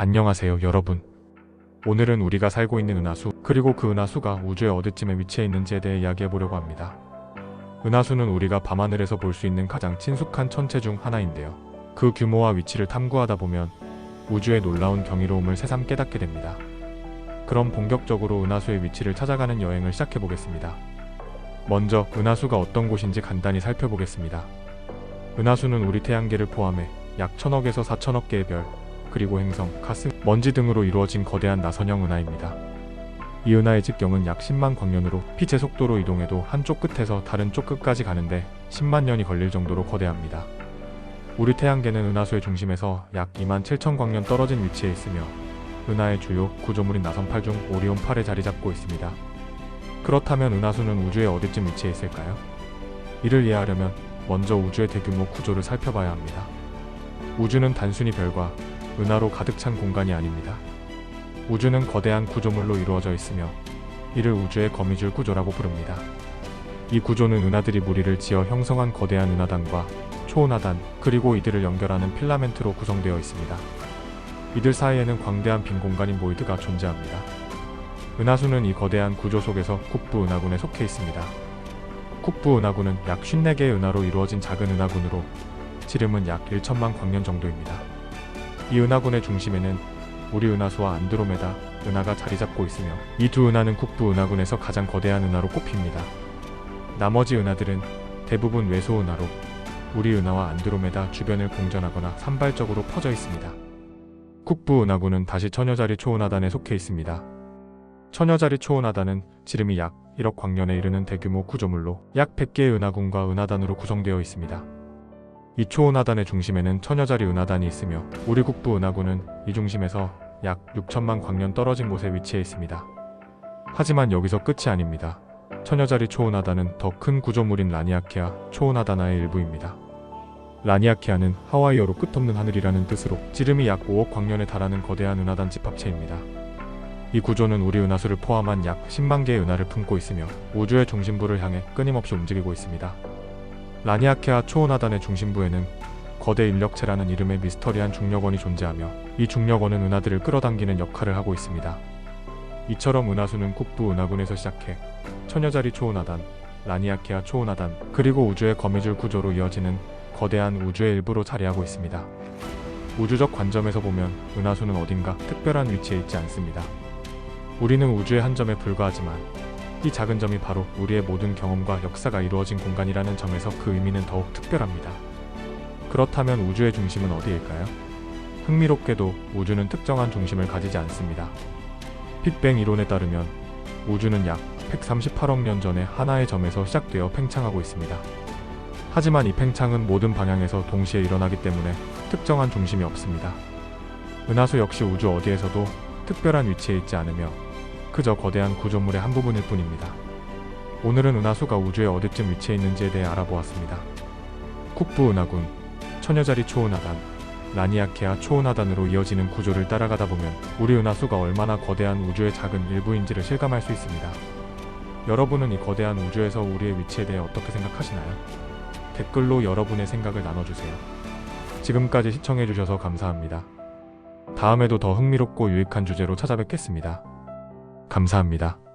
안녕하세요, 여러분. 오늘은 우리가 살고 있는 은하수, 그리고 그 은하수가 우주의 어디쯤에 위치해 있는지에 대해 이야기해 보려고 합니다. 은하수는 우리가 밤하늘에서 볼 수 있는 가장 친숙한 천체 중 하나인데요. 그 규모와 위치를 탐구하다 보면 우주의 놀라운 경이로움을 새삼 깨닫게 됩니다. 그럼 본격적으로 은하수의 위치를 찾아가는 여행을 시작해 보겠습니다. 먼저 은하수가 어떤 곳인지 간단히 살펴보겠습니다. 은하수는 우리 태양계를 포함해 약 천억에서 사천억 개의 별, 그리고 행성, 가스, 먼지 등으로 이루어진 거대한 나선형 은하입니다. 이 은하의 직경은 약 10만 광년으로 빛의 속도로 이동해도 한쪽 끝에서 다른 쪽 끝까지 가는데 10만 년이 걸릴 정도로 거대합니다. 우리 태양계는 은하수의 중심에서 약 2만 7천 광년 떨어진 위치에 있으며 은하의 주요 구조물인 나선팔 중 오리온 8에 자리 잡고 있습니다. 그렇다면 은하수는 우주의 어디쯤 위치해 있을까요? 이를 이해하려면 먼저 우주의 대규모 구조를 살펴봐야 합니다. 우주는 단순히 별과 은하로 가득 찬 공간이 아닙니다. 우주는 거대한 구조물로 이루어져 있으며 이를 우주의 거미줄 구조라고 부릅니다. 이 구조는 은하들이 무리를 지어 형성한 거대한 은하단과 초은하단 그리고 이들을 연결하는 필라멘트로 구성되어 있습니다. 이들 사이에는 광대한 빈 공간인 보이드가 존재합니다. 은하수는 이 거대한 구조 속에서 국부 은하군에 속해 있습니다. 국부 은하군은 약 54개의 은하로 이루어진 작은 은하군으로 지름은 약 1천만 광년 정도입니다. 이 은하군의 중심에는 우리 은하수와 안드로메다 은하가 자리 잡고 있으며 이 두 은하는 국부 은하군에서 가장 거대한 은하로 꼽힙니다. 나머지 은하들은 대부분 외소 은하로 우리 은하와 안드로메다 주변을 공전하거나 산발적으로 퍼져 있습니다. 국부 은하군은 다시 처녀자리 초은하단에 속해 있습니다. 처녀자리 초은하단은 지름이 약 1억 광년에 이르는 대규모 구조물로 약 100개의 은하군과 은하단으로 구성되어 있습니다. 이 초은하단의 중심에는 처녀자리 은하단이 있으며 우리 국부 은하군은 이 중심에서 약 6천만 광년 떨어진 곳에 위치해 있습니다. 하지만 여기서 끝이 아닙니다. 처녀자리 초은하단은 더 큰 구조물인 라니아케아 초은하단하의 일부입니다. 라니아케아는 하와이어로 끝없는 하늘이라는 뜻으로 지름이 약 5억 광년에 달하는 거대한 은하단 집합체입니다. 이 구조는 우리 은하수를 포함한 약 10만 개의 은하를 품고 있으며 우주의 중심부를 향해 끊임없이 움직이고 있습니다. 라니아케아 초은하단의 중심부에는 거대 인력체라는 이름의 미스터리한 중력원이 존재하며 이 중력원은 은하들을 끌어당기는 역할을 하고 있습니다. 이처럼 은하수는 국부 은하군에서 시작해 처녀자리 초은하단, 라니아케아 초은하단, 그리고 우주의 거미줄 구조로 이어지는 거대한 우주의 일부로 자리하고 있습니다. 우주적 관점에서 보면 은하수는 어딘가 특별한 위치에 있지 않습니다. 우리는 우주의 한 점에 불과하지만 이 작은 점이 바로 우리의 모든 경험과 역사가 이루어진 공간이라는 점에서 그 의미는 더욱 특별합니다. 그렇다면 우주의 중심은 어디일까요? 흥미롭게도 우주는 특정한 중심을 가지지 않습니다. 빅뱅 이론에 따르면 우주는 약 138억 년 전에 하나의 점에서 시작되어 팽창하고 있습니다. 하지만 이 팽창은 모든 방향에서 동시에 일어나기 때문에 특정한 중심이 없습니다. 은하수 역시 우주 어디에서도 특별한 위치에 있지 않으며 그저 거대한 구조물의 한 부분일 뿐입니다. 오늘은 은하수가 우주의 어디쯤 위치해 있는지에 대해 알아보았습니다. 국부 은하군, 처녀자리 초은하단, 라니아케아 초은하단으로 이어지는 구조를 따라가다 보면 우리 은하수가 얼마나 거대한 우주의 작은 일부인지를 실감할 수 있습니다. 여러분은 이 거대한 우주에서 우리의 위치에 대해 어떻게 생각하시나요? 댓글로 여러분의 생각을 나눠주세요. 지금까지 시청해주셔서 감사합니다. 다음에도 더 흥미롭고 유익한 주제로 찾아뵙겠습니다. 감사합니다.